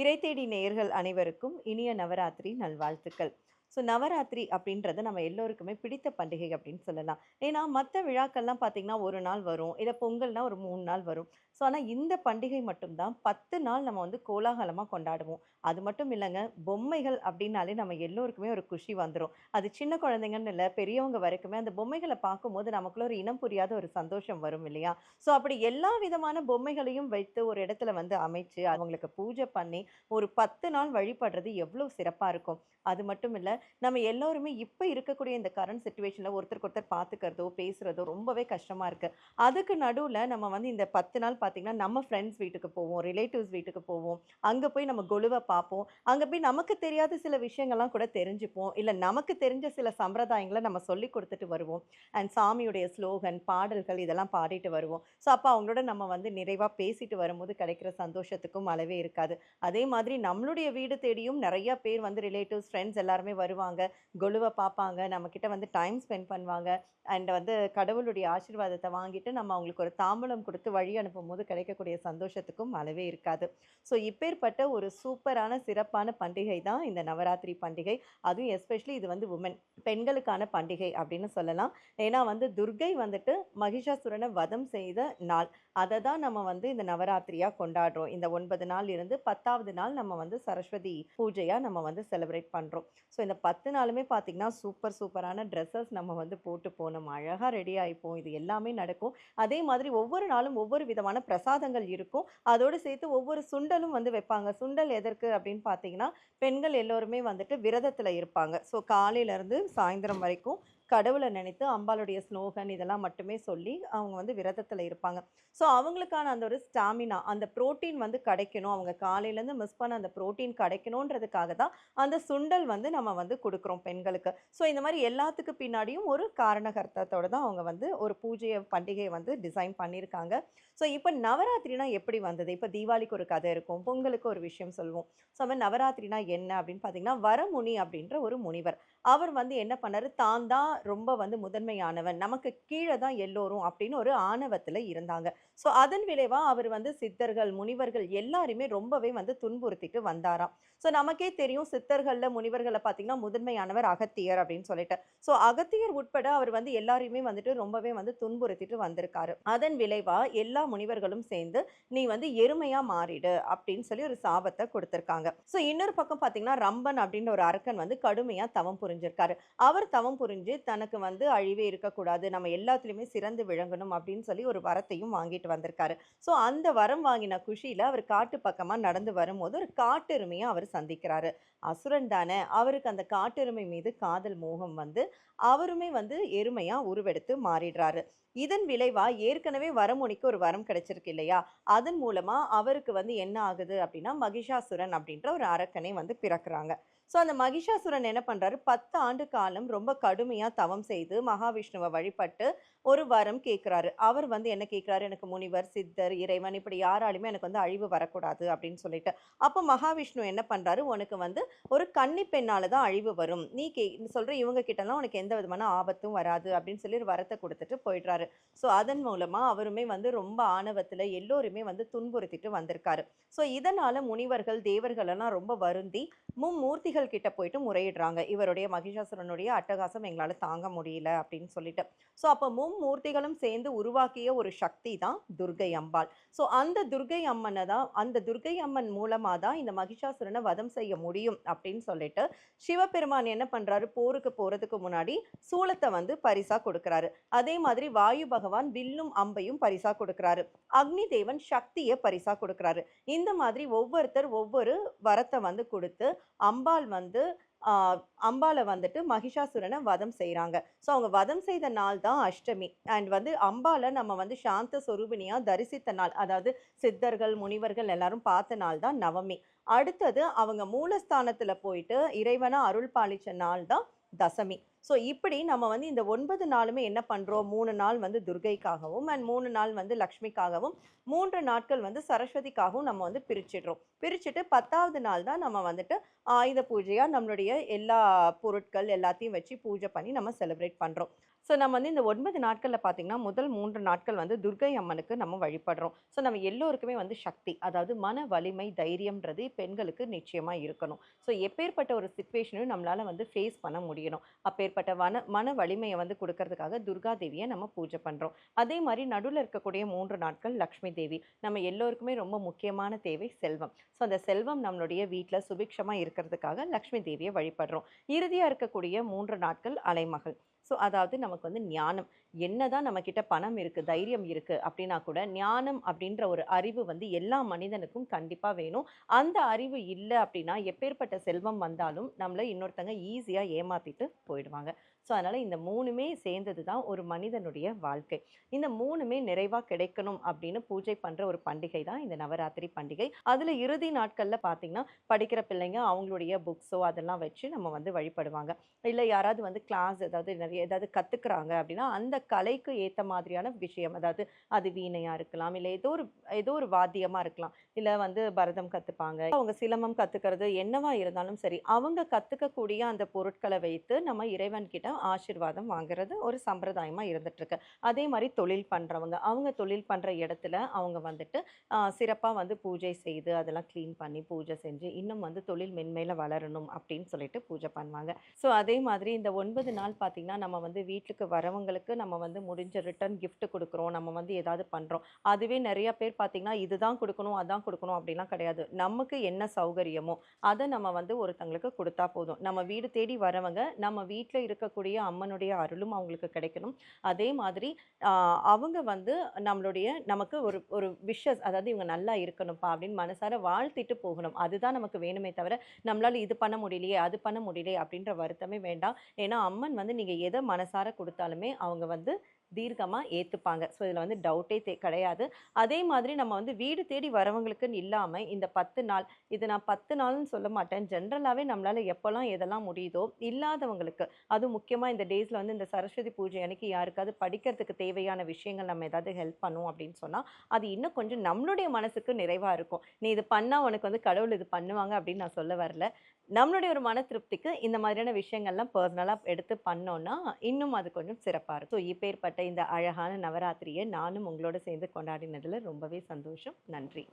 இறைத்தேடி நேயர்கள் அனைவருக்கும் இனிய நவராத்திரி நல்வாழ்த்துக்கள். ஸோ நவராத்திரி அப்படின்றது நம்ம எல்லோருக்குமே பிடித்த பண்டிகை அப்படின்னு சொல்லலாம். ஏன்னா மற்ற விழாக்கள்லாம் பார்த்திங்கன்னா ஒரு நாள் வரும். இல்லை பொங்கல்னால் ஒரு மூணு நாள் வரும். ஸோ ஆனால் இந்த பண்டிகை மட்டும்தான் பத்து நாள் நம்ம வந்து கோலாகலமாக கொண்டாடுவோம். அது மட்டும் இல்லைங்க பொம்மைகள் அப்படின்னாலே நம்ம எல்லோருக்குமே ஒரு குஷி வந்துடும் அது சின்ன குழந்தைங்கன்னு இல்லை பெரியவங்க வரைக்குமே அந்த பொம்மைகளை பார்க்கும்போது நமக்குள்ள ஒரு இனம் புரியாத ஒரு சந்தோஷம் வரும் இல்லையா? ஸோ அப்படி எல்லா விதமான பொம்மைகளையும் வைத்து ஒரு இடத்துல வந்து அமைச்சு அவங்களுக்கு பூஜை பண்ணி ஒரு பத்து நாள் வழிபடுறது எவ்வளோ சிறப்பாக இருக்கும். அது மட்டும் இல்லை நம்ம எல்லோருமே இப்போ இருக்கக்கூடிய இந்த கரண்ட் சுச்சுவேஷனில் ஒருத்தருக்கு ஒருத்தர் பார்த்துக்கிறதோ பேசுகிறதோ ரொம்பவே கஷ்டமாக இருக்குது அதுக்கு நடுவில் நம்ம வந்து இந்த பத்து நாள் பார்த்திங்கன்னா நம்ம ஃப்ரெண்ட்ஸ் வீட்டுக்கு போவோம் ரிலேட்டிவ்ஸ் வீட்டுக்கு போவோம். அங்கே போய் நம்ம கொலுவை பார்ப்போம் அங்கே போய் நமக்கு தெரியாத சில விஷயங்கள்லாம் கூட தெரிஞ்சுப்போம். இல்லை நமக்கு தெரிஞ்ச சில சம்பிரதாயங்களை நம்ம சொல்லி கொடுத்துட்டு வருவோம். அண்ட் சாமியுடைய ஸ்லோகன் பாடல்கள் இதெல்லாம் பாடிட்டு வருவோம். ஸோ அப்போ அவங்களோட நம்ம வந்து நிறைவாக பேசிட்டு வரும்போது கிடைக்கிற சந்தோஷத்துக்கும் அளவே இருக்காது. அதே மாதிரி நம்மளுடைய வீடு தேடியும் நிறைய பேர் வந்து ரிலேட்டிவ்ஸ் ஃப்ரெண்ட்ஸ் எல்லாருமே வருவாங்க கொலுவை பார்ப்பாங்க நம்மக்கிட்ட வந்து டைம் ஸ்பெண்ட் பண்ணுவாங்க அண்ட் வந்து கடவுளுடைய ஆசீர்வாதத்தை வாங்கிட்டு நம்ம அவங்களுக்கு ஒரு தாம்பூலம் கொடுத்து வழி அனுப்பும் போது கிடைக்கக்கூடிய சந்தோஷத்துக்கும் அளவே இருக்காது. ஸோ இப்பேற்பட்ட ஒரு சூப்பரான சிறப்பான பண்டிகை தான் இந்த நவராத்திரி பண்டிகை. அதுவும் எஸ்பெஷலி இது வந்து உமன் பெண்களுக்கான பண்டிகை அப்படின்னு சொல்லலாம். ஏன்னா வந்து துர்கை வந்துட்டு மகிஷாசுரனை வதம் செய்த நாள். அதை தான் நம்ம வந்து இந்த நவராத்திரியாக கொண்டாடுறோம். இந்த ஒன்பது நாள் இருந்து பத்தாவது நாள் நம்ம வந்து சரஸ்வதி பூஜையாக நம்ம வந்து செலிப்ரேட் பண்ணுறோம் ஸோ இந்த பத்து நாளுமே பார்த்திங்கன்னா சூப்பர் சூப்பரான ட்ரெஸ்ஸஸ் நம்ம வந்து போட்டு போனோம் அழகாக ரெடி ஆகிப்போம் இது எல்லாமே நடக்கும். அதே மாதிரி ஒவ்வொரு நாளும் ஒவ்வொரு விதமான பிரசாதங்கள் இருக்கும். அதோடு சேர்த்து ஒவ்வொரு சுண்டலும் வந்து வைப்பாங்க. சுண்டல் எதற்கு அப்படின்னு பார்த்தீங்கன்னா பெண்கள் எல்லோருமே வந்துட்டு விரதத்தில் இருப்பாங்க. ஸோ காலையிலேருந்து சாயந்தரம் வரைக்கும் கடவுளை நினைத்து அம்பாளுடைய ஸ்லோகன் இதெல்லாம் மட்டுமே சொல்லி அவங்க வந்து விரதத்தில் இருப்பாங்க. ஸோ அவங்களுக்கான அந்த ஒரு ஸ்டாமினா அந்த ப்ரோட்டீன் வந்து கிடைக்கணும். அவங்க காலையிலேருந்து மிஸ் பண்ண அந்த புரோட்டீன் கிடைக்கணுன்றதுக்காக தான் அந்த சுண்டல் வந்து நம்ம வந்து கொடுக்குறோம் பெண்களுக்கு. ஸோ இந்த மாதிரி எல்லாத்துக்கு பின்னாடியும் ஒரு காரணகர்த்தத்தோடு தான் அவங்க வந்து ஒரு பூஜையை பண்டிகையை வந்து டிசைன் பண்ணியிருக்காங்க. ஸோ இப்போ நவராத்திரினா எப்படி வந்தது? இப்போ தீபாவளிக்கு ஒரு கதை இருக்கும் பொங்கலுக்கு ஒரு விஷயம் சொல்லுவோம். ஸோ அவன் நவராத்திரினா என்ன அப்படின்னு பார்த்தீங்கன்னா வரமுனி அப்படின்ற ஒரு முனிவர். அவர் வந்து என்ன பண்ணாரு? தான் தான் ரொம்ப வந்து முதன்மையானவன். நமக்கு கீழே தான் எல்லோரும் அப்படின்னு ஒரு ஆணவத்தில் இருந்தாங்க. ஸோ அதன் விளைவாக அவர் வந்து சித்தர்கள் முனிவர்கள் எல்லாருமே ரொம்பவே வந்து துன்புறுத்திட்டு வந்தாராம். ஸோ நமக்கே தெரியும் சித்தர்களில் முனிவர்களை பார்த்தீங்கன்னா முதன்மையானவர் அகத்தியர் அப்படின்னு சொல்லிட்டு. ஸோ அகத்தியர் உட்பட அவர் வந்து எல்லாரையுமே வந்துட்டு ரொம்பவே வந்து துன்புறுத்திட்டு வந்திருக்காரு. அதன் விளைவாக எல்லா முனிவர்களும் சேர்ந்து நீ வந்து எருமையாக மாறிடு அப்படின்னு சொல்லி ஒரு சாபத்தை கொடுத்துருக்காங்க. ஸோ இன்னொரு பக்கம் பார்த்தீங்கன்னா ரம்பன் அப்படின்ற ஒரு அரக்கன் வந்து கடுமையாக தவம் புரிஞ்சிருக்காரு. அவர் தவம் புரிஞ்சு தனக்கு வந்து அழிவே இருக்கக்கூடாது. நம்ம எல்லாத்துலேயுமே சிறந்து விளங்கணும் அப்படின்னு சொல்லி ஒரு வரத்தையும் வாங்கிட்டு வந்திருக்காரு. ஸோ அந்த வரம் வாங்கின குஷியில் அவர் காட்டு பக்கமாக நடந்து வரும்போது ஒரு காட்டெருமையை அவர் சந்திக்கிறாரு. அசுரன் தானே அவருக்கு அந்த காட்டெருமை மீது காதல் மோகம் வந்து அவருமே வந்து எருமையாக உருவெடுத்து மாறிடுறாரு. இதன் விளைவா ஏற்கனவே வரமுனிக்கு ஒரு வரம் கிடைச்சிருக்கு இல்லையா? அதன் மூலமா அவருக்கு வந்து என்ன ஆகுது அப்படின்னா மகிஷாசுரன் அப்படின்ற ஒரு அரக்கனை வந்து பிறக்குறாங்க. ஸோ அந்த மகிஷாசுரன் என்ன பண்றாரு? பத்து ஆண்டு காலம் ரொம்ப கடுமையாக தவம் செய்து மகாவிஷ்ணுவை வழிபட்டு ஒரு வரம் கேட்குறாரு அவர் வந்து என்ன கேட்குறாரு எனக்கு முனிவர் சித்தர் இறைவன் இப்படி யாராலுமே எனக்கு வந்து அழிவு வரக்கூடாது அப்படின்னு சொல்லிட்டு. அப்போ மகாவிஷ்ணு என்ன பண்ணுறாரு உனக்கு வந்து ஒரு கன்னி பெண்ணால் தான் அழிவு வரும். நீ கே சொல்கிற இவங்க கிட்டலாம் உனக்கு எந்த விதமான ஆபத்தும் வராது அப்படின்னு சொல்லி வரத்தை கொடுத்துட்டு போயிடுறாரு. ஸோ அதன் மூலமாக அவருமே வந்து ரொம்ப ஆணவத்தில் எல்லோருமே வந்து துன்புறுத்திட்டு வந்திருக்காரு. ஸோ இதனால் முனிவர்கள் தேவர்களெல்லாம் ரொம்ப வருந்தி மும்மூர்த்திகள் கிட்ட போயிட்டு முறையிடுறாங்க. இவருடைய மகிஷாசுரனுடைய அட்டகாசம் எங்களால் தாங்க முடியல அப்படின்னு சொல்லிட்டு. ஸோ அப்போ மும்மூர்த்திகளும் சேர்ந்து உருவாக்கிய ஒரு சக்தி தான் துர்கை அம்பாள். ஸோ அந்த துர்கை அம்மனை தான் அந்த துர்கை அம்மன் மூலமாக தான் இந்த மகிஷாசுரனை வதம் செய்ய முடியும் அப்படின்னு சொல்லிட்டு சிவபெருமான் என்ன பண்ணுறாரு போருக்கு போகிறதுக்கு முன்னாடி சூளத்தை வந்து பரிசாக கொடுக்குறாரு. அதே மாதிரி வாயு பகவான் வில்லும் அம்பையும் பரிசாக கொடுக்குறாரு. அக்னி தேவன் சக்தியை பரிசாக கொடுக்குறாரு. இந்த மாதிரி ஒவ்வொருத்தர் ஒவ்வொரு வரத்தை வந்து கொடுத்து அம்பாள் வந்து ஆஹ் வந்துட்டு மகிஷாசுரனை வதம் செய்கிறாங்க ஸோ அவங்க வதம் செய்த நாள் தான் அஷ்டமி. அண்ட் வந்து அம்பாளை நம்ம வந்து சாந்த சொரூபினியாக தரிசித்த நாள். அதாவது சித்தர்கள் முனிவர்கள் எல்லாரும் பார்த்த நாள் தான் நவமி. அடுத்தது அவங்க மூலஸ்தானத்தில் போயிட்டு இறைவனை அருள் பாலிச்ச நாள் தான் தசமி. ஸோ இப்படி நம்ம வந்து இந்த ஒன்பது நாளுமே என்ன பண்ணுறோம் மூணு நாள் வந்து துர்கைக்காகவும் அண்ட் மூணு நாள் வந்து லக்ஷ்மிக்காகவும், மூன்று நாட்கள் வந்து சரஸ்வதிக்காகவும் நம்ம வந்து பிரிச்சிடுறோம். பிரிச்சுட்டு 10வது நாள் தான் நம்ம வந்துட்டு ஆயுத பூஜையாக நம்மளுடைய எல்லா பொருட்கள் எல்லாத்தையும் வச்சு பூஜை பண்ணி நம்ம செலிப்ரேட் பண்ணுறோம் ஸோ நம்ம வந்து இந்த ஒன்பது நாட்களில் பார்த்தீங்கன்னா, முதல் மூன்று நாட்கள் வந்து துர்க்கை அம்மனுக்கு நம்ம வழிபடுறோம். ஸோ நம்ம எல்லோருக்குமே வந்து சக்தி, அதாவது மன வலிமை, தைரியம்ன்றது பெண்களுக்கு நிச்சயமாக இருக்கணும். ஸோ எப்பேர்ப்பட்ட ஒரு சுச்சுவேஷனும் நம்மளால் வந்து ஃபேஸ் பண்ண முடியணும். அப்பேற்பட்ட வன மன வலிமையை வந்து கொடுக்கறதுக்காக துர்கா தேவியை நம்ம பூஜை பண்ணுறோம் அதே மாதிரி நடுவில் இருக்கக்கூடிய மூன்று நாட்கள் லக்ஷ்மி தேவி. நம்ம எல்லோருக்குமே ரொம்ப முக்கியமான தேவை செல்வம். ஸோ அந்த செல்வம் நம்மளுடைய வீட்டில் சுபிக்ஷமாக இருக்கிறதுக்காக லக்ஷ்மி தேவியை வழிபடுறோம். இறுதியாக இருக்கக்கூடிய மூன்று நாட்கள் அலைமகள். ஸோ அதாவது நமக்கு வந்து ஞானம். என்னதான் நம்மக்கிட்ட பணம் இருக்குது தைரியம் இருக்கு அப்படின்னா கூட, ஞானம் அப்படின்ற ஒரு அறிவு வந்து எல்லா மனிதனுக்கும் கண்டிப்பாக வேணும். அந்த அறிவு இல்லை அப்படின்னா எப்பேர்ப்பட்ட செல்வம் வந்தாலும் நம்மளை இன்னொருத்தங்க ஈஸியாக ஏமாற்றிட்டு போயிடுவாங்க. ஸோ அதனால் இந்த மூணுமே சேர்ந்தது தான் ஒரு மனிதனுடைய வாழ்க்கை. இந்த மூணுமே நிறைவாக கிடைக்கணும் அப்படின்னு பூஜை பண்ணுற ஒரு பண்டிகை தான் இந்த நவராத்திரி பண்டிகை. அதில் இறுதி நாட்களில் பார்த்தீங்கன்னா, படிக்கிற பிள்ளைங்க அவங்களுடைய புக்ஸோ அதெல்லாம் வச்சு நம்ம வந்து வழிபடுவாங்க. இல்லை யாராவது வந்து கிளாஸ் ஏதாவது நிறைய ஏதாவது கற்றுக்குறாங்க அப்படின்னா அந்த கலைக்கு ஏற்ற மாதிரியான விஷயம். அதாவது அது வீணையாக இருக்கலாம், இல்லை ஏதோ ஒரு ஏதோ ஒரு வாத்தியமாக இருக்கலாம். இல்லை வந்து பரதம் கற்றுப்பாங்க அவங்க சிலம்பம் கற்றுக்கிறது என்னவா இருந்தாலும் சரி, அவங்க கற்றுக்கக்கூடிய அந்த பொருட்களை வைத்து நம்ம இறைவன்கிட்ட ஆசீர்வாதம் வாங்குறது ஒரு சம்பிரதாயமாக இருந்துகிட்ருக்கு அதே மாதிரி தொழில் பண்ணுறவங்க அவங்க தொழில் பண்ணுற இடத்துல அவங்க வந்துட்டு சிறப்பாக வந்து பூஜை செய்து, அதெல்லாம் க்ளீன் பண்ணி பூஜை செஞ்சு, இன்னும் வந்து தொழில் மென்மேல வளரணும் அப்படின்னு சொல்லிட்டு பூஜை பண்ணுவாங்க. ஸோ அதே மாதிரி இந்த ஒன்பது நாள் பார்த்திங்கன்னா நம்ம வந்து வீட்டுக்கு வரவங்களுக்கு நம்ம வந்து முடிஞ்ச ரிட்டர்ன் கிஃப்ட் கொடுக்குறோம் நம்ம வந்து ஏதாவது பண்ணுறோம் அதுவே நிறையா பேர் பார்த்திங்கன்னா இதுதான் கொடுக்கணும் அதான் கொடுக்கணும் அப்படிலாம் கிடையாது. நமக்கு என்ன சௌகரியமோ, அதை நம்ம வந்து ஒருத்தங்களுக்கு கொடுத்தா போதும். நம்ம வீடு தேடி வரவங்க, நம்ம வீட்டில் இருக்கக்கூடிய அம்மனுடைய அருளும் அவங்களுக்கு கிடைக்கணும். அதே மாதிரி அவங்க வந்து நம்மளுடைய நமக்கு ஒரு ஒரு விஷஸ் அதாவது இவங்க நல்லா இருக்கணும்ப்பா அப்படின்னு மனசார வாழ்த்திட்டு போகணும். அதுதான் நமக்கு வேணுமே தவிர, நம்மளால் இது பண்ண முடியலையே, அது பண்ண முடியலையே அப்படின்ற வருத்தமே வேண்டாம். ஏன்னா அம்மன் வந்து நீங்கள் எதை மனசார கொடுத்தாலுமே அவங்க வந்து தீர்க்கமாக ஏற்றுப்பாங்க ஸோ இதில் வந்து டவுட்டே தே கிடையாது. அதே மாதிரி நம்ம வந்து வீடு தேடி வரவங்களுக்குன்னு இல்லாமல் இந்த 10 நாள் இது நான் 10 நாள்னு சொல்ல மாட்டேன். ஜென்ரலாகவே நம்மளால் எப்போல்லாம் எதெல்லாம் முடியுதோ, இல்லாதவங்களுக்கு அதுவும் முக்கியமாக இந்த டேஸில் வந்து இந்த சரஸ்வதி பூஜை அன்னைக்கு யாருக்காவது படிக்கிறதுக்கு தேவையான விஷயங்கள் நம்ம ஏதாவது ஹெல்ப் பண்ணுவோம் அப்படின்னு சொன்னால் அது இன்னும் கொஞ்சம் நம்மளுடைய மனசுக்கு நிறைவாக இருக்கும். நீ இது பண்ணால் உனக்கு வந்து கடவுள் இது பண்ணுவாங்க அப்படின்னு நான் சொல்ல வரல. நம்மளுடைய ஒரு மன திருப்திக்கு இந்த மாதிரியான விஷயங்கள்லாம் பர்சனலாக எடுத்து பண்ணோம்னா, இன்னும் அது கொஞ்சம் சிறப்பாக இருக்கும். ஸோ இப்பேற்பட்ட இந்த அழகான நவராத்திரியை நானும் உங்களோட சேர்ந்து கொண்டாடினதில் ரொம்பவே சந்தோஷம். நன்றி.